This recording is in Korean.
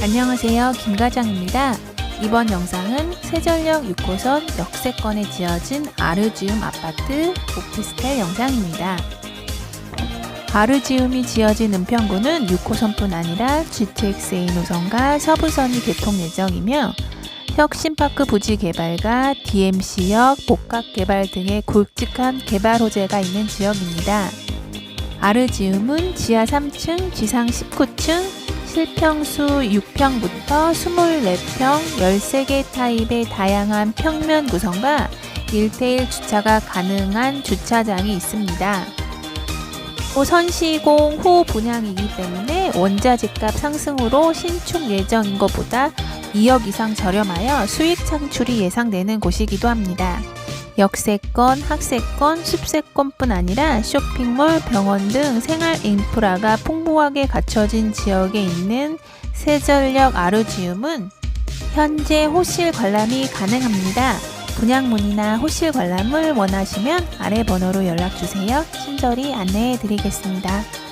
안녕하세요. 김과장입니다. 이번 영상은 세전역 6호선 역세권에 지어진 아르지움 아파트 오피스텔 영상입니다. 아르지움이 지어진 은평구는 6호선뿐 아니라 GTX-A 노선과 서부선이 개통 예정이며 혁신파크 부지 개발과 DMC역 복합 개발 등의 굵직한 개발 호재가 있는 지역입니다. 아르지움은 지하 3층, 지상 19층, 실평수 6평부터 24평, 13개 타입의 다양한 평면 구성과 1대1 주차가 가능한 주차장이 있습니다. 또 선시공 후 분양이기 때문에 원자재값 상승으로 신축 예정인 것보다 2억 이상 저렴하여 수익 창출이 예상되는 곳이기도 합니다. 역세권, 학세권, 숲세권뿐 아니라 쇼핑몰, 병원 등 생활 인프라가 풍부하게 갖춰진 지역에 있는 세전역 아르지움은 현재 호실 관람이 가능합니다. 분양 문의나 호실 관람을 원하시면 아래 번호로 연락 주세요. 친절히 안내해 드리겠습니다.